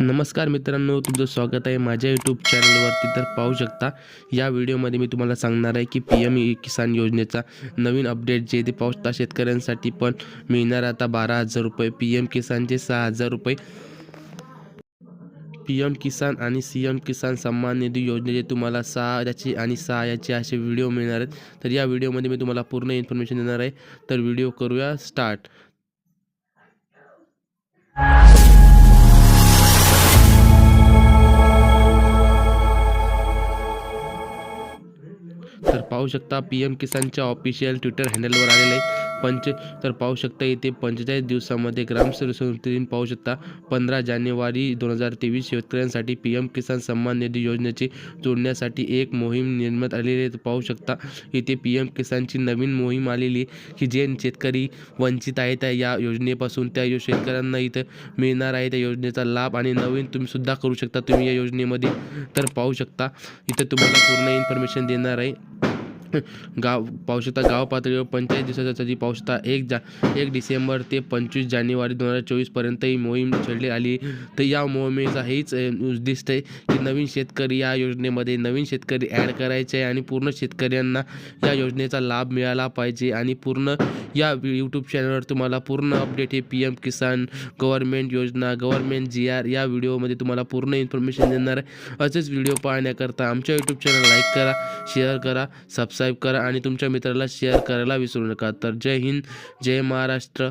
नमस्कार मित्रांनो तुमचं स्वागत आहे माझ्या यूट्यूब चॅनलवरती तर पाहू शकता या व्हिडिओमध्ये मी तुम्हाला सांगणार आहे की पी एम किसान योजनेचा नवीन अपडेट जे ते पाहू शकता शेतकऱ्यांसाठी पण मिळणार आता बारा हजार रुपये पी एम किसानचे सहा हजार रुपये. पी एम किसान आणि सी एम किसान सन्मान निधी योजनेचे तुम्हाला सहा याचे आणि सहा याचे असे व्हिडिओ मिळणार आहेत. तर या व्हिडिओमध्ये मी तुम्हाला पूर्ण इन्फॉर्मेशन देणार आहे. तर व्हिडिओ करूया स्टार्ट पाहू शकता पी एम किसानच्या ऑफिशियल ट्विटर हँडलवर आलेलं आहे. पंच तर पाहू शकता इथे पंचेचाळीस दिवसामध्ये ग्रामसंस्थेतून पाहू शकता. पंधरा जानेवारी दोन हजार तेवीस शेतकऱ्यांसाठी पी एम किसान सन्मान निधी योजनेची जोडण्यासाठी एक मोहीम निर्मित आलेली आहे. पाहू शकता इथे पी एम किसानची नवीन मोहीम आलेली आहे की जे शेतकरी वंचित आहेत त्या या योजनेपासून. त्या यो शेतकऱ्यांना इथं मिळणार आहे. त्या योजनेचा लाभ आणि नवीन तुम्ही सुद्धा करू शकता तुम्ही या योजनेमध्ये. तर पाहू शकता इथं तुम्हाला पूर्ण इन्फॉर्मेशन देणार आहे. गाव पावशता गाव पातळीवर पंचायत दिवसासाठी पाहू शकता एक जा एक डिसेंबर ते पंचवीस जानेवारी दोन हजार चोवीसपर्यंत ही मोहीम छेडली आली. तर या मोहिमेचा हेच उद्दिष्ट आहे की नवीन शेतकरी या योजनेमध्ये नवीन शेतकरी ॲड करायचे आणि पूर्ण शेतकऱ्यांना या योजनेचा लाभ मिळाला पाहिजे. आणि पूर्ण या यूट्यूब चॅनलवर तुम्हाला पूर्ण अपडेट हे पी एम किसान गव्हर्मेंट योजना गव्हर्मेंट जी आर या व्हिडिओमध्ये तुम्हाला पूर्ण इन्फॉर्मेशन देणार आहे. असेच व्हिडिओ पाहण्याकरता आमच्या यूट्यूब चॅनल लाईक करा शेअर करा सबस्क्राईब करा आणि तुमच्या मित्राला शेअर करायला विसरू नका. तर जय हिंद जय महाराष्ट्र.